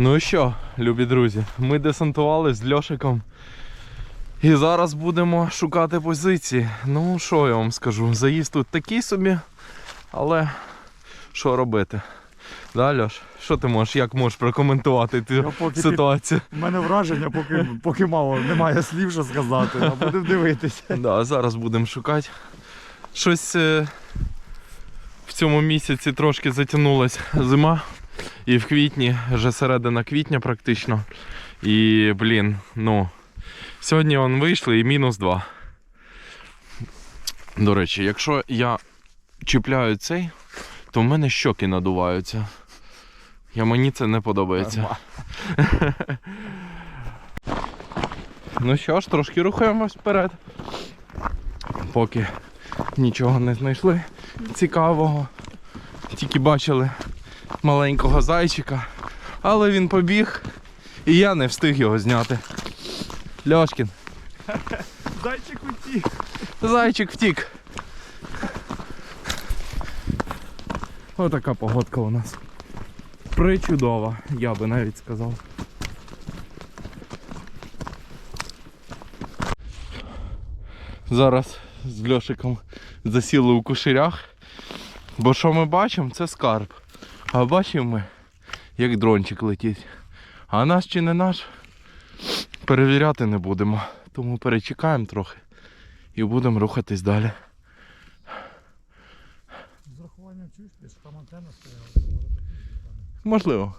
Ну що, любі друзі, ми десантували з Льошиком. І зараз будемо шукати позиції. Ну, що я вам скажу? Заїзд тут такий собі, але що робити? Да, Льош? Що ти можеш, як можеш прокоментувати цю ситуацію? У мене враження, поки, поки мало, немає слів, що сказати, а будемо дивитися. Да, зараз будемо шукати. Щось е, в цьому місяці трошки затягнулась зима. І в квітні, вже середина квітня практично. І, блін, ну. Сьогодні он вийшли і мінус 2. До речі, якщо я чіпляю цей, то в мене щоки надуваються. Я мені це не подобається. Ну що ж, трошки рухаємось вперед. Поки нічого не знайшли цікавого. Тільки бачили маленького зайчика, але він побіг і я не встиг його зняти. Льошкін, Зайчик утік. зайчик втік. Отака погодка у нас. Причудова, я би навіть сказав. Зараз з Льошиком засіли у куширях. Бо що ми бачимо, це скарб. А бачимо ми, як дрончик летить. А наш чи не наш, перевіряти не будемо. Тому перечекаємо трохи і будемо рухатись далі. З рахуванням чуєш, там антенна стояла, Можливо.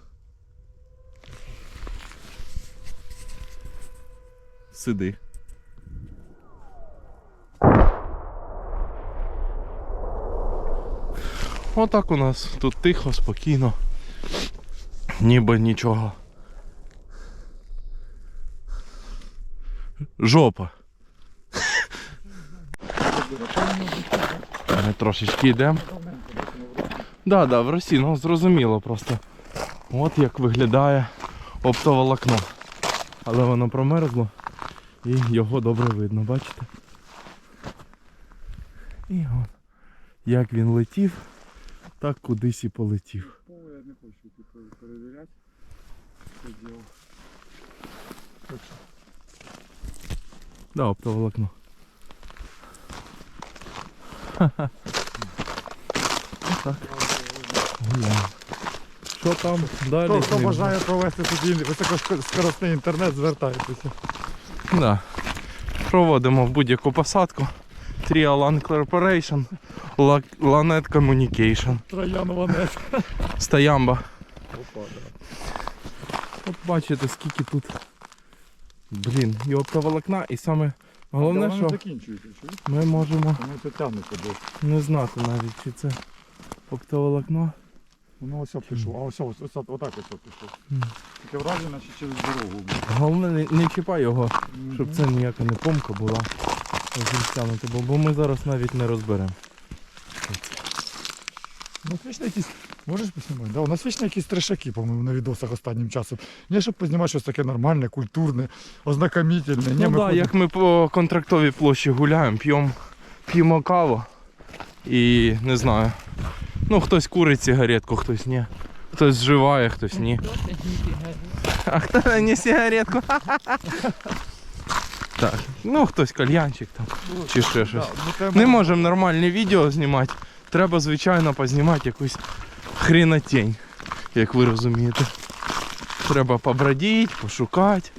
Сиди. Отак у нас тут тихо, спокійно. Ніби нічого. Жопа. Ми трошечки йдемо. Да, да, в Росії, ну зрозуміло просто. От як виглядає оптоволокно. Але воно промерзло і його добре видно, бачите? І от, як він летів, так кудись і полетів. Я не хочу тут перевіряти. Це діло. Да, оптоволокно. Ха-ха. Що там далі? Хто, хто бажає провести собі високоскоростний інтернет, звертайтеся. Да. Проводимо в будь-яку посадку. Trial Corporation, La- Lanet Communication, Троянова нет. Стоямба. Опа, да. От бачите, скільки тут. Блін, і оптоволокна, і саме головне, що ми можемо не знати навіть, чи це оптоволокно. Воно ось пішло, а ось, ось, ось отак ось пішло. Таке враження, що через дорогу. Головне не, не чіпай його, щоб це ніяка не помка була. Бо, бо ми зараз навіть не розберемо. У нас вічно якісь, можеш поснімати? Да, у нас вічно якісь трешаки, по-моєму, на відосах останнім часом. Не щоб познімати щось таке нормальне, культурне, ознакомітельне. Ні, Ну ми да, ходимо- як ми по контрактовій площі гуляємо, п'ємо п'ємо каву і не знаю. Ну, хтось курить сигаретку, хтось ні. Хтось вживає, хтось ні. А хто не сигаретку? Так, ну хтось кальянчик там чи ще щось. Да, ну, Не мо- можемо нормальне відео знімати. Треба, звичайно, познімати якусь хренотень, як ви розумієте. Треба побродіть, пошукати.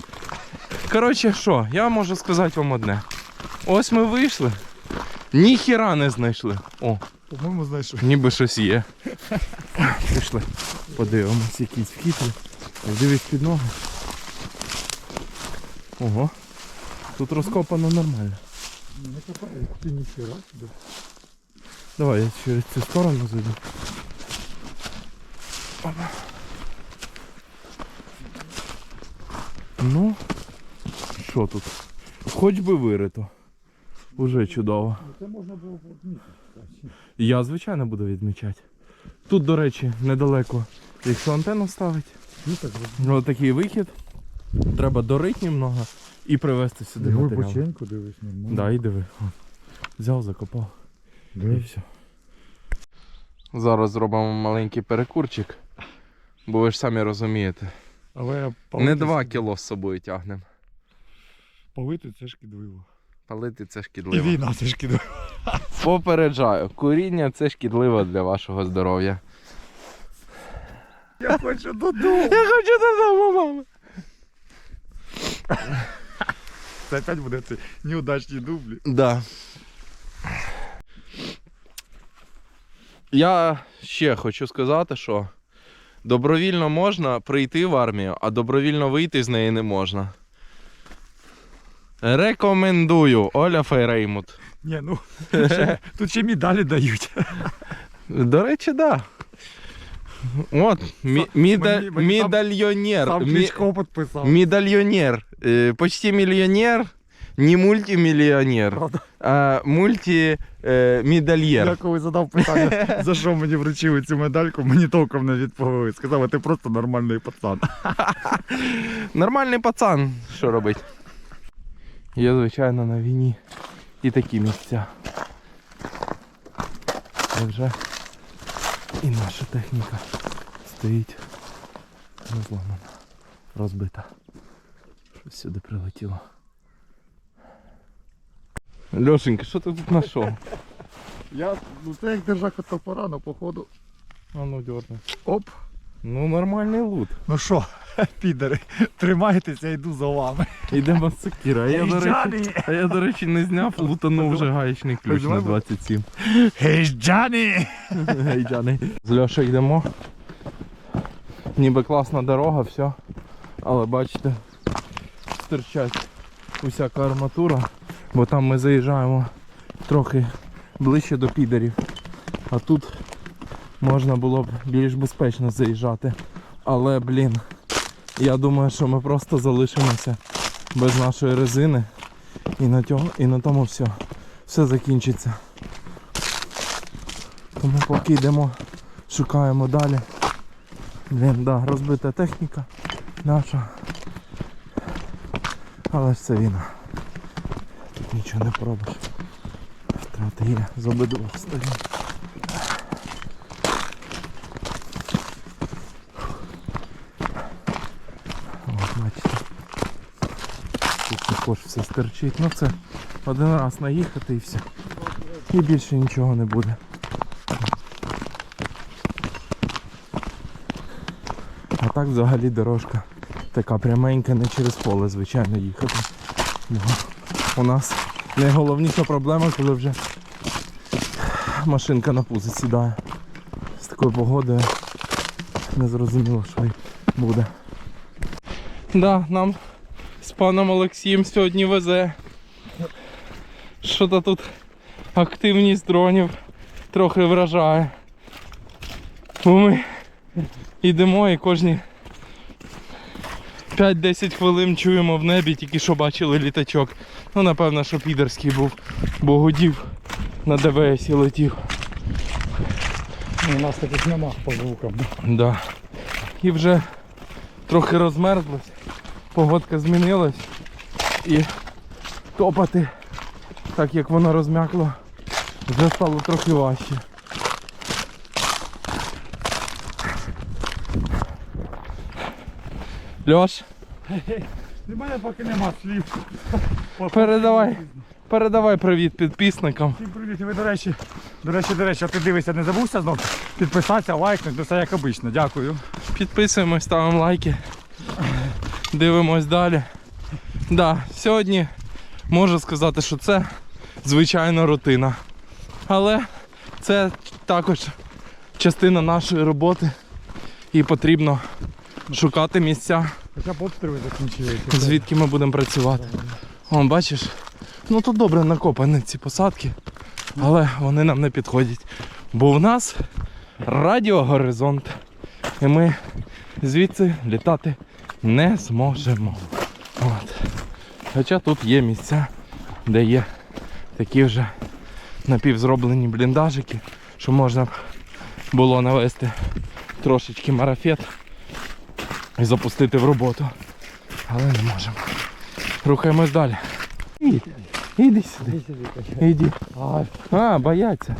Коротше, що, я можу сказати вам одне. Ось ми вийшли, ніхіра не знайшли. О, По-моєму, знаєш, що ніби щось є. Пішли. Подивимось, якийсь вхід. Дивись під ноги. Ого. Тут розкопано нормально. не копає, ти ніхера. Давай я через цю сторону зайду. Опа. Ну, що тут? Хоч би вирито. Уже чудово. Це можна було б відмітити. Я, звичайно, буду відмічати. Тут, до речі, недалеко, якщо антенну ставить, Ну так, такий вихід. Треба дорити немного і привезти сюди матеріал. глибоченько дивись, нормально. Да, і диви. Взяв, закопав. І все. Зараз зробимо маленький перекурчик, бо ви ж самі розумієте, Але Не палити- 2 кіло з собою тягнемо. Палити це шкідливо. Палити це І шкідливо. війна це шкідливо. Попереджаю, куріння це шкідливо для вашого здоров'я. Я хочу додому. Я хочу додому, мама. Це опять буде ці неудачні дублі. Да. Я ще хочу сказати, що добровільно можна прийти в армію, а добровільно вийти з неї не можна. Рекомендую Оля Фейреймут. Ні, ну ще- тут ще медалі дають. До речі, да. От, мі- міда- мені- мені сам- медальйонер. Сам Мі- Кличко підписав. Медальйонер. Е, почти мільйонер, не мультимільйонер, Правда? А мультимедальєр. Я коли задав питання, за що мені вручили цю медальку, мені толком не відповіли. Сказали, ти просто нормальний пацан. Нормальний пацан, що робить. Є, звичайно, на війні і такі місця. Де вже і наша техніка стоїть не зламана, розбита. Щось сюди прилетіло. Льошенька, що ти тут знайшов? Я, ну це як держака топора, ну походу. А ну дьорни. Оп. Ну нормальний лут. Ну що, підери, тримайтеся, йду за вами. Ідемо з сокіра. А я, до речі, а я, до речі, не зняв, лутанув вже гаєчний ключ на 27. Гей, Джані! Гейджани. З Льошею йдемо. Ніби класна дорога, все. Але бачите, стирчать усяка арматура, бо там ми заїжджаємо трохи ближче до підерів. А тут можна було б більш безпечно заїжджати. Але, блін, я думаю, що ми просто залишимося без нашої резини. І на, тьому, і на тому все. Все закінчиться. Тому поки йдемо, шукаємо далі. Блін, да, розбита техніка наша. Але ж це війна. Нічого не пробиш. Втрати є з обидвох сторін. Тут також все стерчить. Ну це один раз наїхати і все. І більше нічого не буде. А так взагалі дорожка така пряменька, не через поле, звичайно, їхати. У нас найголовніша проблема, коли вже машинка на пузо сідає. З такою погодою не зрозуміло, що й буде. Да, нам з паном Олексієм сьогодні везе. Що-то тут активність дронів трохи вражає. Бо ми йдемо і кожні 5-10 хвилин чуємо в небі, тільки що бачили літачок. Ну, напевно, що підерський був, бо гудів на ДВС і летів. Ну, у нас таких нема по звукам. Да. І вже трохи розмерзлось, погодка змінилась і топати, так як воно розм'якло, вже стало трохи важче. Льош, Мене поки нема слів. передавай, передавай привіт підписникам. Всім привіт, і ви, до речі, до речі, до речі, а ти дивишся, не забувся знов підписатися, лайкнути, ну, все як обично. Дякую. Підписуємось, ставимо лайки. Дивимось далі. Да, сьогодні можу сказати, що це звичайна рутина. Але це також частина нашої роботи. І потрібно шукати місця, Хоча б обстріли закінчилися. звідки ми будемо працювати. О, бачиш, ну тут добре накопані ці посадки, але вони нам не підходять. Бо в нас радіогоризонт. І ми звідси літати не зможемо. От. Хоча тут є місця, де є такі вже напівзроблені бліндажики, що можна було навести трошечки марафет і запустити в роботу. Але не можемо. Рухаємось далі. Іди, іди сюди. Іди. А, А, бояться.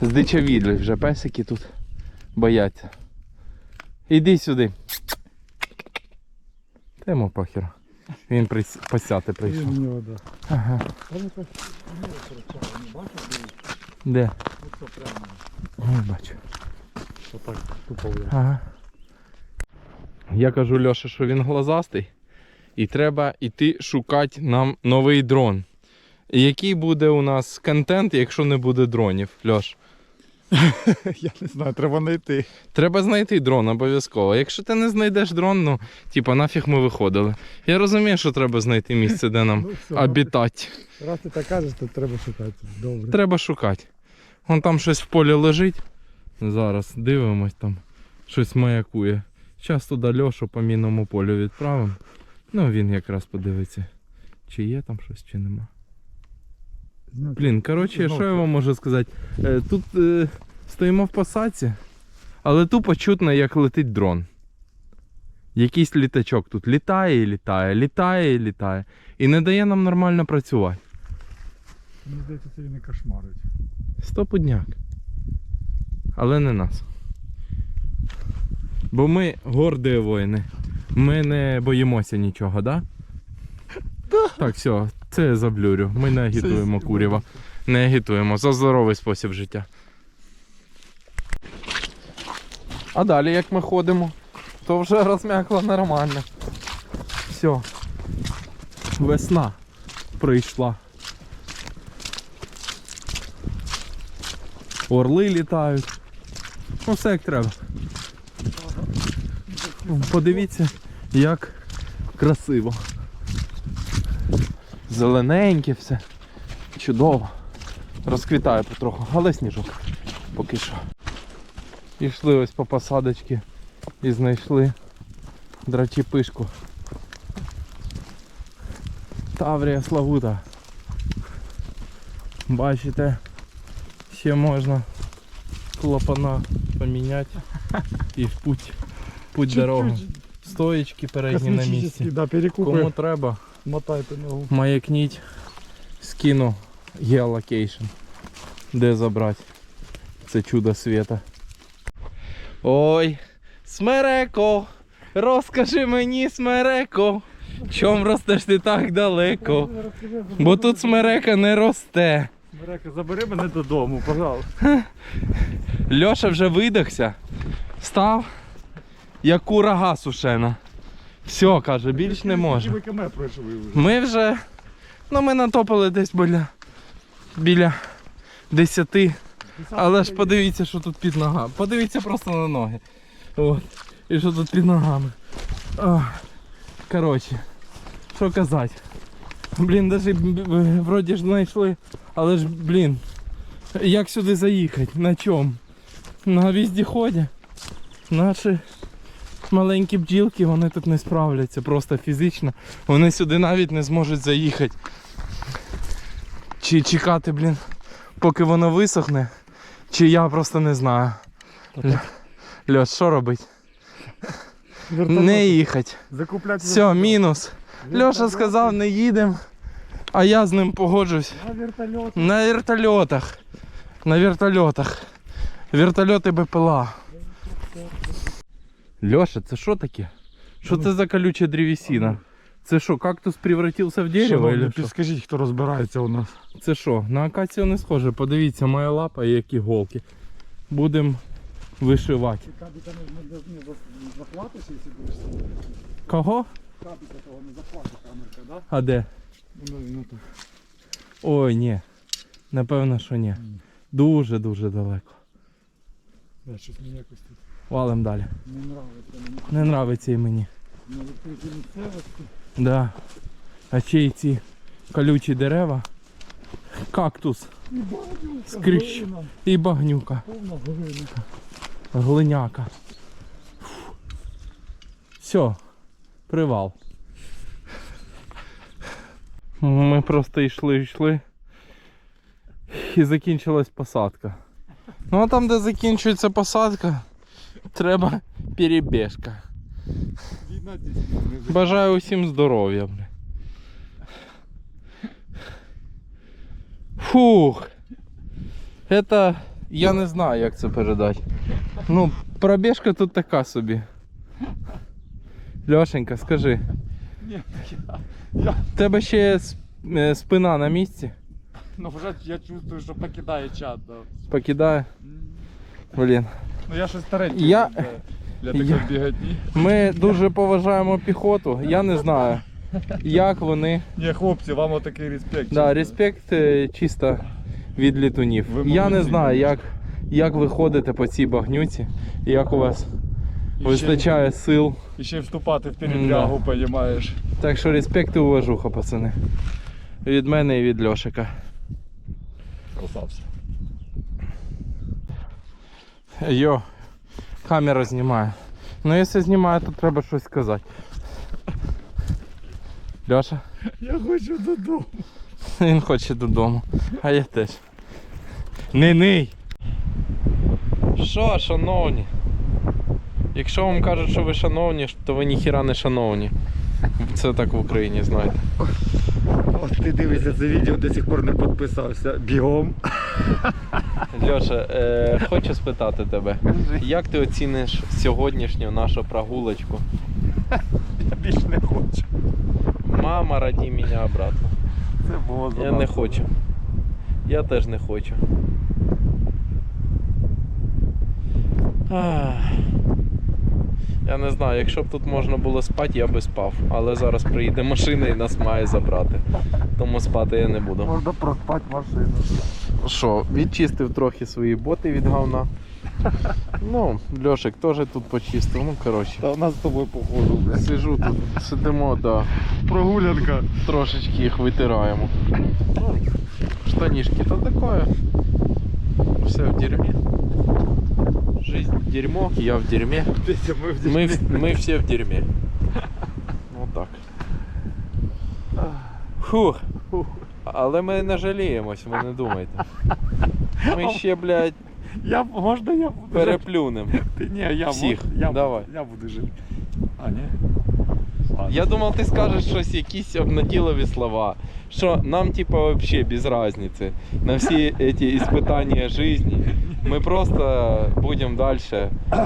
Здичавілі вже песики тут бояться. Іди сюди. Та йому похер. Він прис- посяти прийшов. Він в нього, да. Ага. Ну так, ну, Де? от прямо. Не бачу. Отак, тупо. Ага. Я кажу Льоша, що він глазастий. І треба йти шукати нам новий дрон. І Який буде у нас контент, якщо не буде дронів, Льош? Я не знаю, треба знайти. Треба знайти дрон обов'язково. Якщо ти не знайдеш дрон, ну, типа, нафіг ми виходили. Я розумію, що треба знайти місце, де нам Ну, обітати. Раз ти так кажеш, то треба шукати. Добре. Треба шукати. Вон там щось в полі лежить. Зараз дивимось там. Щось маякує. Зараз туди Льошу по мінному полю відправимо. Ну він якраз подивиться, чи є там щось, чи нема. Блін, коротше, що я вам можу сказати? Е, Тут е, стоїмо в посадці, але тупо чутно, як летить дрон. Якийсь літачок тут літає і літає, літає і літає. І не дає нам нормально працювати. Мені здається, це він не кошмарить. Стопудняк. Але не нас. Бо ми горді воїни. Ми не боїмося нічого, да? Так, все, це я заблюрю. Ми не агітуємо Це курява. Не агітуємо за здоровий спосіб життя. А далі як ми ходимо, то вже розм'якло нормально. Все. Весна прийшла. Орли літають. Ну все як треба. Подивіться, як красиво. Зелененьке все. Чудово. Розквітає потроху, але сніжок поки що. Пішли ось по посадочці і знайшли драчіпишку. Таврія Славута. Бачите, ще можна клапана поміняти і в путь, путь дорогу. Стоечки передні на місці. да, перекупи. Кому треба, Мотайте ногу. маякніть, скину геолокейшн. Де забрати це чудо світа. Ой, смереко, розкажи мені, смереко, чом ростеш ти так далеко? Бо тут смерека не росте. Смерека, забери мене додому, пожалуйста. Льоша вже видихся, став як курага сушена. Все, каже, більш не може. Ми вже. Ну ми натопили десь біля. біля 10. Але ж подивіться, що тут під ногами. Подивіться просто на ноги. От. І що тут під ногами. Коротше, що казати. Блін, навіть вроді ж знайшли. Але ж, блін, як сюди заїхати? На чому? На віздіході. Наші маленькі бджілки, вони тут не справляться просто фізично. Вони сюди навіть не зможуть заїхати. Чи чекати, блін, поки воно висохне, чи я просто не знаю. Ль- Льош, що робить? Не їхати. Закуплять Все, мінус. Льоша сказав, не їдемо, а я з ним погоджусь. На вертольот. На вертольотах. На вертольотах. Вертольоти БПЛА. Льоша, це що таке? Що це за колюча древесина? Це що, кактус превратився в дерево? Шановні, що? підскажіть, хто розбирається у нас. Це що? На акацію не схоже. Подивіться, моя лапа і які голки. Будемо вишивати. Кабіка не захватиш, якщо будеш Кого? Кабіка того не захватить камерка, да? А де? Ну, ну, так. Ой, ні. Напевно, що ні. Дуже-дуже далеко. Да, щось мені якось тут Валим далі. не нравиться. Мені Не нравиться і мені. на відкритій місцевості. Да. А ще й ці колючі дерева. Кактус І багнюка, Скріщ. глина, і багнюка. повна глина. Глиняка. Все, привал. Ми просто йшли, йшли. І закінчилась посадка. Ну а там, де закінчується посадка, треба перебіжка. Війна дійсно не Бажаю усім здоров'я. бля. Фух. Это я не знаю, як це передати. Ну, пробіжка тут така собі. Льошенька, скажи, Ні, я, я, В Тебе ще с- е, спина на місці. ну вже я чувствую, що покидає чат. Да. Покидає. Блін. Ну я щось старенький. Я- для, для таких я- біготні. Ми дуже поважаємо піхоту. Я не знаю, як вони. Ні, хлопці, вам отакий респект. Да, чесно. респект е, чисто від літунів. Ви Я не молодці. знаю, як, як ви ходите по цій багнюці, як у вас І вистачає сил. І ще й вступати в передрягу, понімаєш. Так що респект і уважуха, пацани. Від мене і від Льошика. Красавці. Йо, камера знімає. Ну якщо знімає, то треба щось сказати. Льоша, Я хочу додому. він хоче додому, а я теж. Не ний. Що, шановні? Якщо вам кажуть, що ви шановні, то ви ніхіра не шановні. Це так в Україні, знаєте. От ти дивишся це відео, до сих пор не підписався. Бігом. Льоша, е, хочу спитати тебе, як ти оціниш сьогоднішню нашу прогулочку? Я більш не хочу. Мама, раді мене обратно. Це було Я не хочу. Я теж не хочу. Ах. Я не знаю, якщо б тут можна було спати, я би спав. Але зараз приїде машина і нас має забрати. Тому спати я не буду. Можна проспати машину. Що, відчистив трохи свої боти від говна. Ну, Льошик теж тут почистив. Ну, коротше. Та у нас з тобою походу, блядь. Сижу тут, сидимо, да. Прогулянка. Трошечки їх витираємо. Ну, штанишки то такое. Все в дерьме. Жизнь дерьмо, я в дерьме. Петя, ми в Мы, в- мы все в дерьме. Вот так. Фух. Але ми не жаліємось, ви не думайте. Ми ще, блядь, Я, можна я буду переплюнем. Ти ні, я, Всіх. буду- я, Давай. Буду, я буду жити. А, ні? Ладно. Я думав, ти скажеш щось, якісь обнаділові слова. Що нам, типа, вообще без разницы на всі эти испытания жизни. Ми просто будемо далі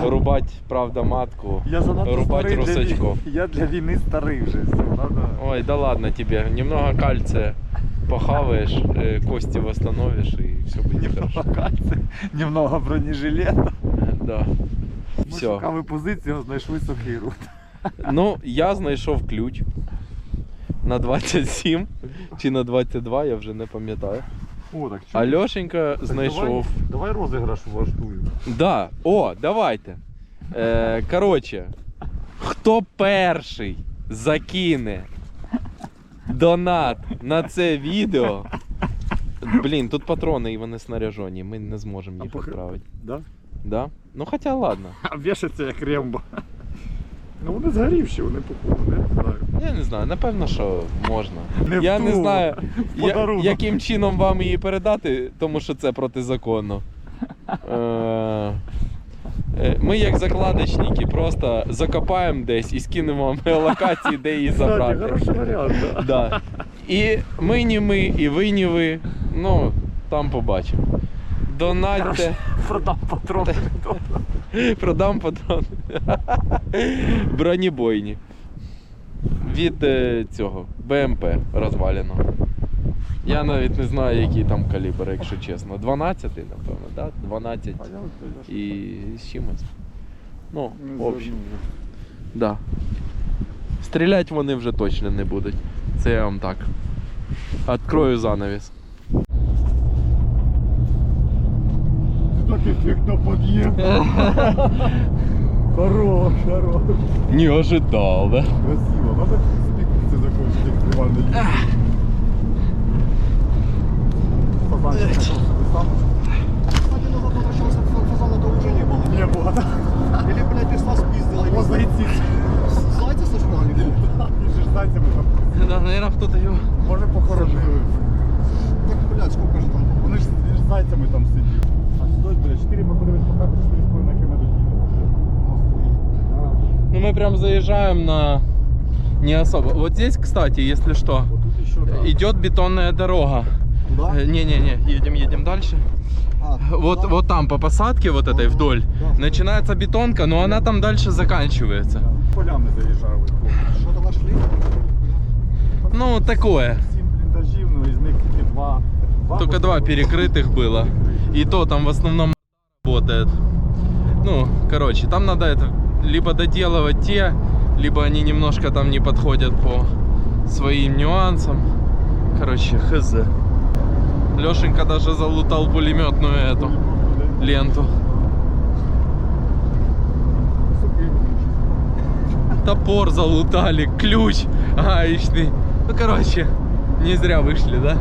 рубати, правда, матку. Я занадто рубать для русачков. Я для війни старий вже. Надо... Ой, да ладно тебе. Немного кальция похаваешь, э, кости восстановишь и все будет Немного хорошо. кальція, немного бронежилета. Да. Ми Все. шукали позицію, знайшли сухий рут. Ну, я знайшов ключ на 27 чи на 22, я вже не пам'ятаю. О, так А Льошенька знайшов. Давай, давай розіграш влаштую. Да, о, давайте. Е, коротше, хто перший закине донат на це відео. Блін, тут патрони і вони снаряжені, ми не зможемо їх відправити. Да? Да? Ну хоча ладно. А вішаться як рембо. Ну вони згорівші, вони знаю. Я не знаю, напевно, що можна. Не я не знаю, я, яким чином вам її передати, тому що це протизаконно. Е, е, Ми, як закладочники, просто закопаємо десь і скинемо вам локації, де її забрати. хороший варіант, да. І ми не ми, і ви не ви. Ну, там побачимо. Донатьте, Продам патрони. продам патрон. Бронебойні. Від е, цього БМП розваленого. Я навіть не знаю, який там калібр, якщо чесно. 12, напевно, да? 12 і з чимось. Ну, в общем, да. Стріляти вони вже точно не будуть. Це я вам так. Открою занавіс. Так ефектно під'їхав. Хорош, хорош. Не ожидал, да? Красиво. Надо спікерці закончити екстремальний ліс. Фазанчик. Кстати, назад возвращался, фазана-то уже не было. Не було, так? Или, блядь, весна спиздила. или Можна йти. Зайца сожрали. Він же ж зайцями там. Да, наверное, кто-то его. Може похоронили. Так, блядь, сколько же там? Вони ж він ж з зайцями там сидів. А сюди, блядь, 4 ми подивись по карті 4,5 км Ну мы прям заезжаем на не особо. Вот здесь, кстати, если что, вот идет бетонная дорога. Туда? Э, не-не-не, едем, едем дальше. А, вот, вот там по посадке вот этой вдоль начинается бетонка, но она там дальше заканчивается. Да. Поля мы заезжали. Что-то нашли? Ну, такое. Только два перекрытых было. И то там в основном работает. Ну, короче, там надо это либо доделывать те, либо они немножко там не подходят по своим нюансам. Короче, хз. Лешенька даже залутал пулеметную эту ленту. Топор залутали, ключ гаечный. Ну, короче, не зря вышли, да?